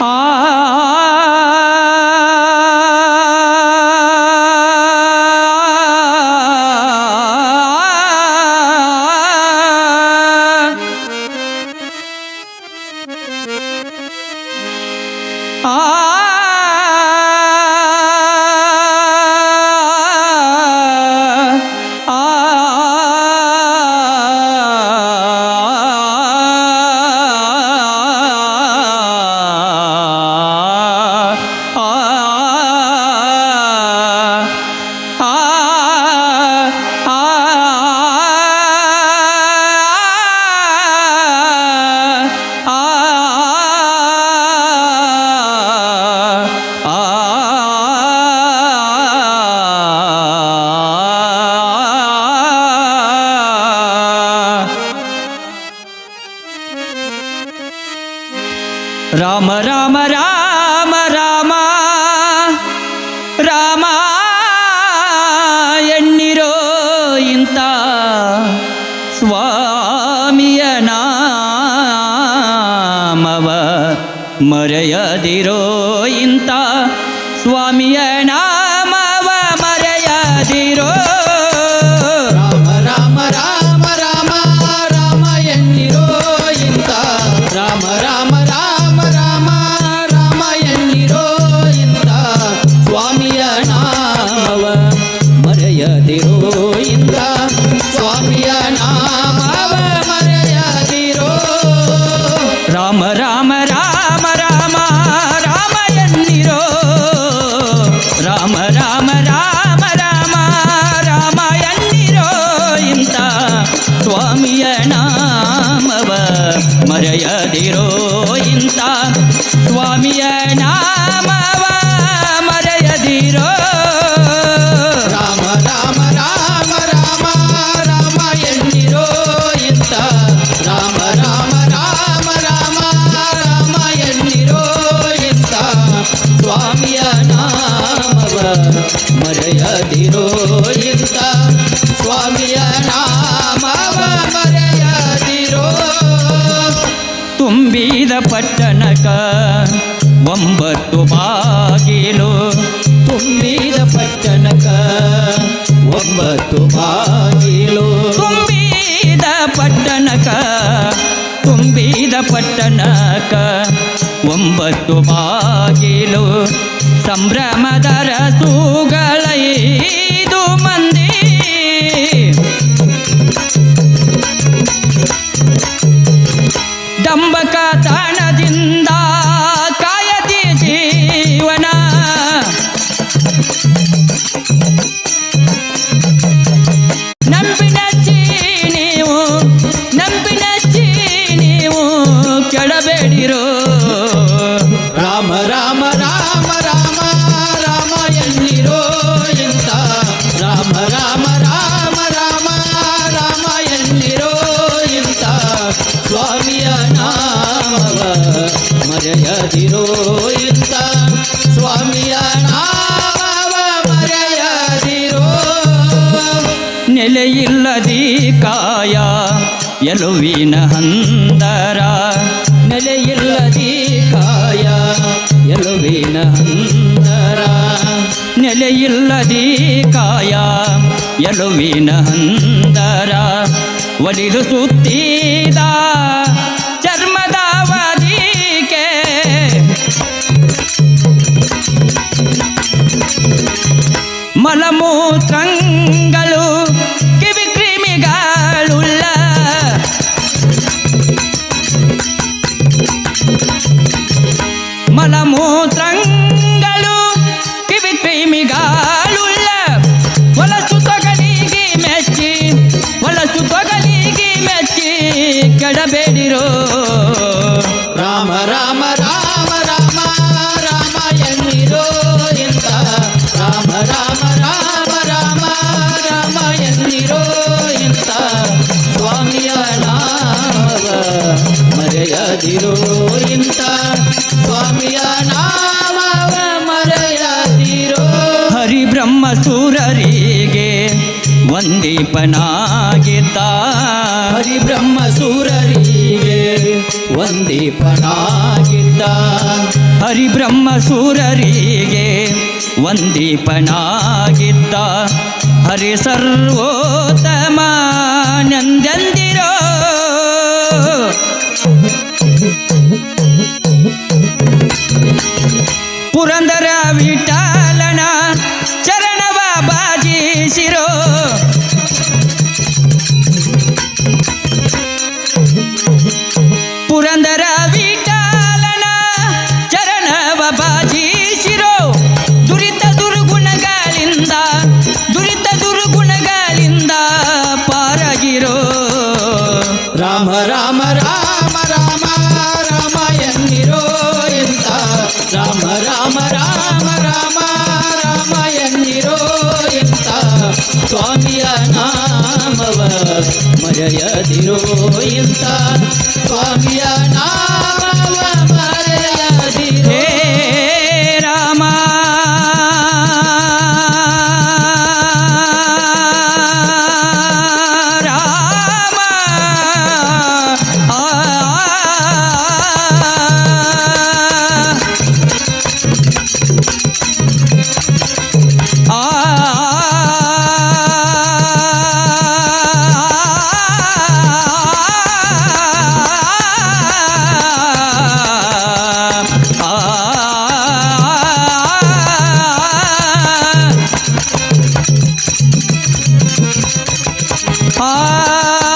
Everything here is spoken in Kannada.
啊。ರಾಮ ರಾಮ ರಾಮ ರಾಮ ರಾಮ ಎಣ್ಣಿರೋ ಇಂತ ಸ್ವಾಮಿಯ ನಾಮವ ಮರೆಯದಿರೋ ಇಂತ ಸ್ವಾಮಿಯ ಎನ್ನಿರೋ ಇಂತ ಸ್ವಾಮಿಯ ನಾಮವ ಪಟ್ಟಣಕ ಒಂಬತ್ತು ಬಾಗಿಲು, ತುಂಬಿದ ಪಟ್ಟಣಕ ಒಂಬತ್ತು ಬಾಗಿಲು. ತುಂಬಿದ ಪಟ್ಟಣಕ ತುಂಬಿದ ಪಟ್ಟಣಕ ಒಂಬತ್ತು ಬಾಗಿಲು. ಸಂಭ್ರಮದ ಸೂಗಳೈದು ಮಂದಿ. ಮರೆಯದಿರೋ ಇಂತ ಸ್ವಾಮಿಯ ನಾಮವ ಮರೆಯದಿರೋ. ನೆಲೆಯಿಲ್ಲದಿ ಕಾಯ, ಎಲುವಿನ ಹಂದರ. ನೆಲೆಯಿಲ್ಲದಿ ಕಾಯ, ಎಲುವಿನ ಹಂದರ. ನೆಲೆಯಿಲ್ಲದಿ ಕಾಯ, ಎಲುವಿನ ಹಂದರ. ಒಲಿದು ಸುತ್ತಿದ தங்க ಮರೆಯದಿರೋ ಇಂತ ಸ್ವಾಮಿಯ ನಾಮವ ಮರೆಯದಿರೋ ಹರಿಬ್ರಹ್ಮ ಸೂರರಿಗೆ ವಂದೀಪನಾಗಿದ್ದ. ಹರಿಬ್ರಹ್ಮ ಸೂರರಿಗೆ ವಂದೀಪನಾಗಿದ್ದ. ಹರಿಬ್ರಹ್ಮ ಸೂರರಿಗೆ ವಂದೀಪನಾಗಿದ್ದ. ಹರಿ ಸರ್ವೋತ್ತಮ ಪುರಂದರ ವಿಠಲನ ಚರಣವ ಬಾಜಿಸಿರೋ ಪುರಂದರ ವಿಠಲನ ಚರಣವ ಬಾಜಿಸಿರೋ ದುರಿತ ದುರ್ಗುಣಗಳಿಂದ ದುರಿತ ದುರ್ಗುಣಗಳಿಂದ ಪಾರಾಗಿರೋ. ರಾಮ ರಾಮ ರಾಮ. ಸ್ವಾಮಿಯ ನಾಮವ ಮರೆಯದಿರೋ ಇಂತ ಸ್ವಾಮಿಯ ನಾಮವ ಮರೆಯದಿರೋ आ